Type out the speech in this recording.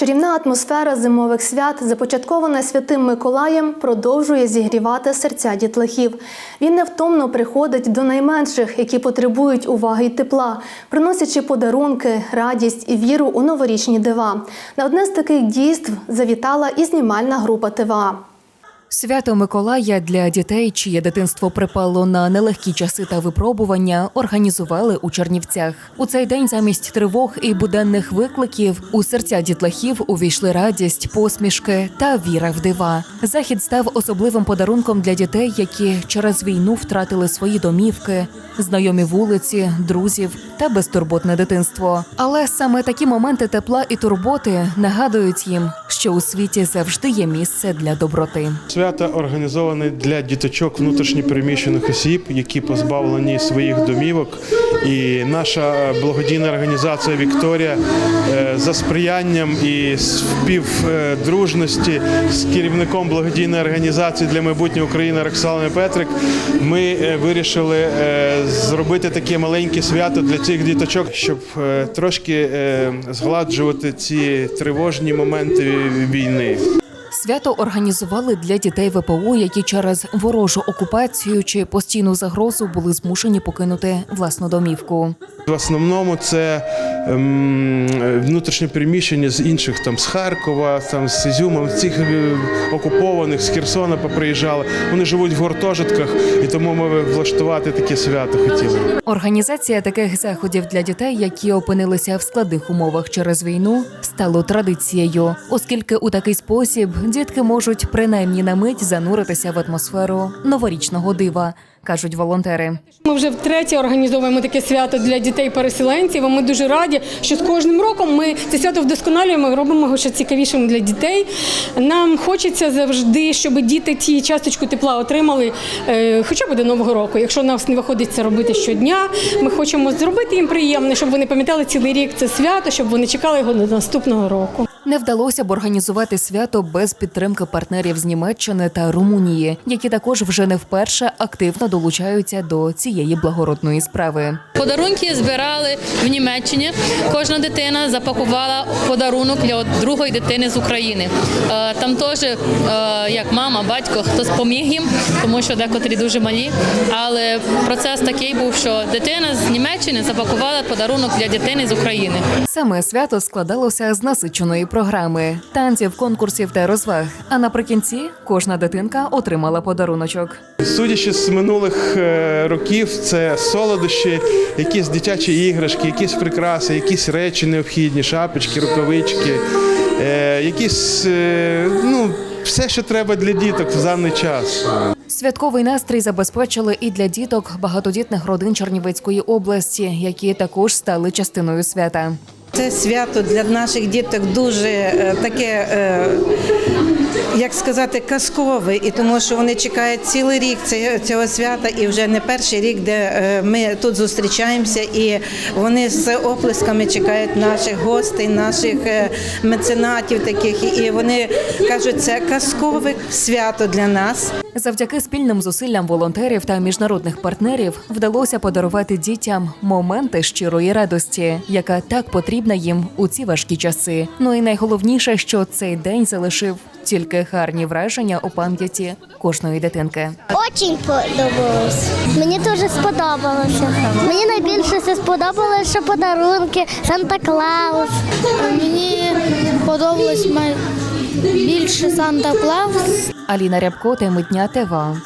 Чарівна атмосфера зимових свят, започаткована святим Миколаєм, продовжує зігрівати серця дітлахів. Він невтомно приходить до найменших, які потребують уваги й тепла, приносячи подарунки, радість і віру у новорічні дива. На одне з таких дійств завітала і знімальна група ТВА. Свято Миколая для дітей, чиє дитинство припало на нелегкі часи та випробування, організували у Чернівцях. У цей день замість тривог і буденних викликів у серця дітлахів увійшли радість, посмішки та віра в дива. Захід став особливим подарунком для дітей, які через війну втратили свої домівки, знайомі вулиці, друзів та безтурботне дитинство. Але саме такі моменти тепла і турботи нагадують їм, що у світі завжди є місце для доброти. Свято організоване для діточок внутрішньопереміщених осіб, які позбавлені своїх домівок. І наша благодійна організація Вікторія е, за сприянням і співдружності з керівником благодійної організації для майбутнього України Роксалами Петрик. Ми е, вирішили е, зробити таке маленьке свято для цих діточок, щоб трошки згладжувати ці тривожні моменти війни. Свято організували для дітей ВПО, які через ворожу окупацію чи постійну загрозу були змушені покинути власну домівку. В основному це ем, внутрішнє переміщення з інших, там з Харкова, там з Ізюма, з цих е, окупованих, з Херсона поприїжджали. Вони живуть в гуртожитках, і тому ми влаштувати таке свято хотіли. Організація таких заходів для дітей, які опинилися в складних умовах через війну, стало традицією, оскільки у такий спосіб дітки можуть принаймні на мить зануритися в атмосферу новорічного дива, кажуть волонтери. Ми вже втретє організовуємо таке свято для дітей-переселенців. і Ми дуже раді, що з кожним роком ми це свято вдосконалюємо, робимо його ще цікавішим для дітей. Нам хочеться завжди, щоб діти ті часточку тепла отримали, е, хоча б до нового року. Якщо нас не виходить це робити щодня, ми хочемо зробити їм приємне, щоб вони пам'ятали цілий рік це свято, щоб вони чекали його до наступного року. Не вдалося б організувати свято без підтримки партнерів з Німеччини та Румунії, які також вже не вперше активно долучаються до цієї благородної справи. Подарунки збирали в Німеччині. Кожна дитина запакувала подарунок для другої дитини з України. Е, Там теж е, як мама, батько, хтось поміг їм, тому що декотрі дуже малі. Але процес такий був, що дитина з Німеччини запакувала подарунок для дитини з України. Саме свято складалося з насиченої програми, танців, конкурсів та розваг. А наприкінці кожна дитинка отримала подаруночок. Судячи з минулих е, років, це солодощі, якісь дитячі іграшки, якісь прикраси, якісь речі необхідні, шапочки, рукавички, е, якісь е, ну, все, що треба для діток в даний час. Святковий настрій забезпечили і для діток багатодітних родин Чернівецької області, які також стали частиною свята. Це свято для наших діток дуже е, таке, е, як сказати, казкове, і тому що вони чекають цілий рік цього свята, і вже не перший рік, де е, ми тут зустрічаємося, і вони з оплесками чекають наших гостей, наших е, меценатів таких. І вони кажуть, це казкове свято для нас. Завдяки спільним зусиллям волонтерів та міжнародних партнерів вдалося подарувати дітям моменти щирої радості, яка так потрібна їм у ці важкі часи. Ну і найголовніше, що цей день залишив тільки гарні враження у пам'яті кожної дитинки. Очень подобалось. Мені дуже сподобалося. Мені найбільше все сподобалося, що подарунки, Санта Клаус. Мені подобалось більше Санта Клаус. Аліна Рябко, теми дня ТВА.